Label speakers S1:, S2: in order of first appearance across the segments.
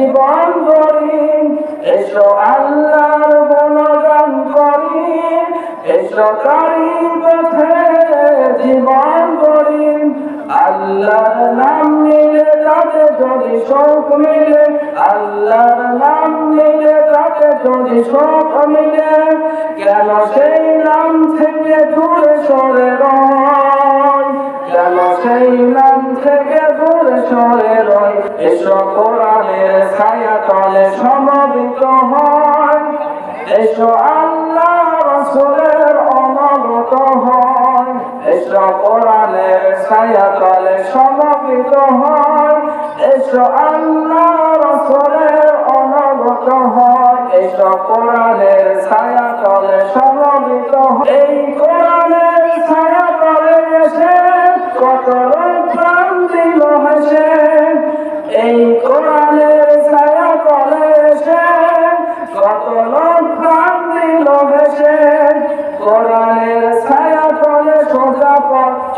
S1: জীবন গড়ি এসো আল্লাহর গুণগান করি। এসো তারি পথে জীবন গড়ি আল্লাহর নাম নিলে তাতে যদি শোক মিলে, আল্লাহর নাম নিলে তাতে যদি শোক মিলে, কেন সেই নাম থেকে দূরে সরে সরে রয় এসো কোরআনের ছায়া তলে হয়। এসো আল্লাহ রসুলের অনবত হয়, এসো কোরআনের ছায়া তলে সমবেত এসো আল্লাহ রসুলের কোরআনের ছায়া তলে এই কোরআনের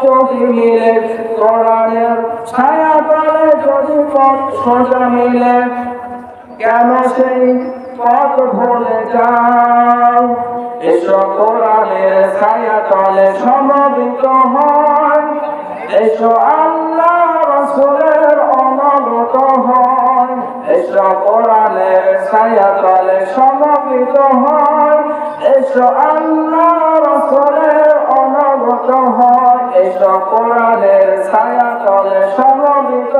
S1: মিলে কোরআনের ছায়া তলে যদি পথ সোজা মিলে, কেন সেই পথ ভুলে যাও? এসো কোরআনের ছায়া তলে সমবেত হয়। এসো আল্লাহ রসুলের অনবত হয়। এসো কোরআনের ছায়া তলে সমবেত হয়। এসো আল্লাহ কোরআনের ছায়া তলে সমবেত